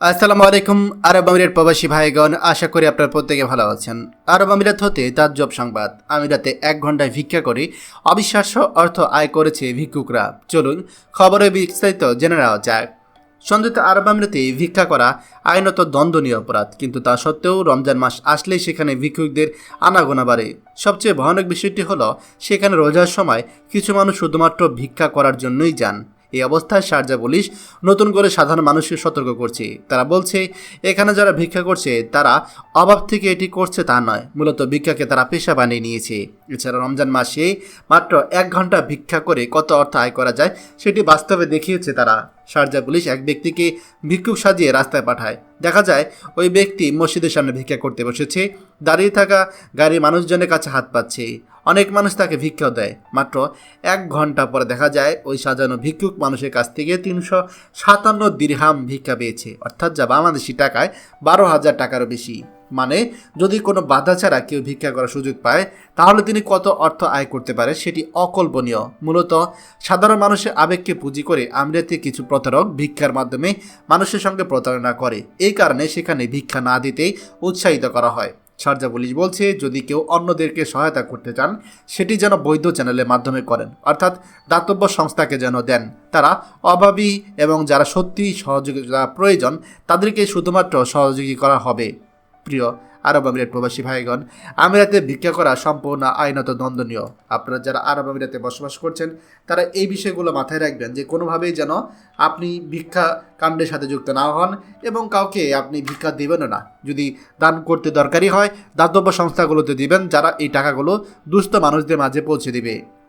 আসসালামু আলাইকুম, আরব আমিরাত প্রবাসী ভাইগণ, আশা করি আপনার প্রত্যেকে ভালো আছেন। আরব আমিরাত হতে তার জব সংবাদ। আমিরাতে এক ঘন্টায় ভিক্ষা করে অবিশ্বাস্য অর্থ আয় করেছে ভিক্ষুকরা। চলুন খবরে বিস্তারিত জেনে নেওয়া যাক। সংযুক্ত আরব আমিরাতে ভিক্ষা করা আইনত দণ্ডনীয় অপরাধ, কিন্তু তা সত্ত্বেও রমজান মাস আসলেই সেখানে ভিক্ষুকদের আনাগোনা বাড়ে। সবচেয়ে ভয়ানক বিষয়টি হলো, সেখানে রোজার সময় কিছু মানুষ শুধুমাত্র ভিক্ষা করার জন্যই যান। এই অবস্থায় সারজা পুলিশ নতুন করে সাধারণ মানুষকে সতর্ক করছে। তারা বলছে, এখানে যারা ভিক্ষা করছে, তারা অভাব থেকে এটি করছে তা নয়। মূলত ভিক্ষাকে তারা পেশা বানিয়ে নিয়েছে। এছাড়া রমজান মাসে মাত্র এক ঘণ্টা ভিক্ষা করে কত অর্থ আয় করা যায়, সেটি বাস্তবে দেখিয়েছে তারা। শারজা পুলিশ এক ব্যক্তিকে ভিক্ষুক সাজিয়ে রাস্তায় পাঠায়। দেখা যায়, ওই ব্যক্তি মসজিদের সামনে ভিক্ষা করতে বসেছে, দাঁড়িয়ে থাকা গাড়ির মানুষজনের কাছে হাত পাচ্ছে। অনেক মানুষ তাকে ভিক্ষাও দেয়। মাত্র এক ঘণ্টা পরে দেখা যায়, ওই সাজানো ভিক্ষুক মানুষের কাছ থেকে তিনশো সাতান্ন দিরহাম ভিক্ষা পেয়েছে। অর্থাৎ যা বাংলাদেশি টাকায় বারো হাজার টাকারও বেশি। মানে যদি কোনো বাধা ছাড়া কেউ ভিক্ষা করার সুযোগ পায়, তাহলে তিনি কত অর্থ আয় করতে পারে সেটি অকল্পনীয়। মূলত সাধারণ মানুষের আবেগকে পুঁজি করে আমিরাতে কিছু প্রতারক ভিক্ষার মাধ্যমে মানুষের সঙ্গে প্রতারণা করে। এই কারণে সেখানে ভিক্ষা না দিতেই উৎসাহিত করা হয়। শারজা পুলিশ বলছে, যদি কেউ অন্যদেরকে সহায়তা করতে চান, সেটি যেন বৈধ চ্যানেলের মাধ্যমে করেন, অর্থাৎ দাতব্য সংস্থাকে যেন দেন। তারা অভাবী এবং যারা সত্যি সহযোগিতা প্রয়োজন, তাদেরকে শুধুমাত্র সহযোগী করা হবে। প্রিয় আরব আমিরাত প্রবাসী ভাইগণ, আমিরাতে ভিক্ষা করা সম্পূর্ণ আইনত দ্বন্দ্বনীয় আপনারা যারা আরব আমিরাতে বসবাস করছেন, তারা এই বিষয়গুলো মাথায় রাখবেন যে কোনোভাবেই যেন আপনি ভিক্ষা কাণ্ডের সাথে যুক্ত না হন এবং কাউকে আপনি ভিক্ষা দেবেনও না। যদি দান করতে দরকারি হয়, দাতব্য সংস্থাগুলোতে দিবেন যারা এই টাকাগুলো দুস্থ মানুষদের মাঝে পৌঁছে দিবে।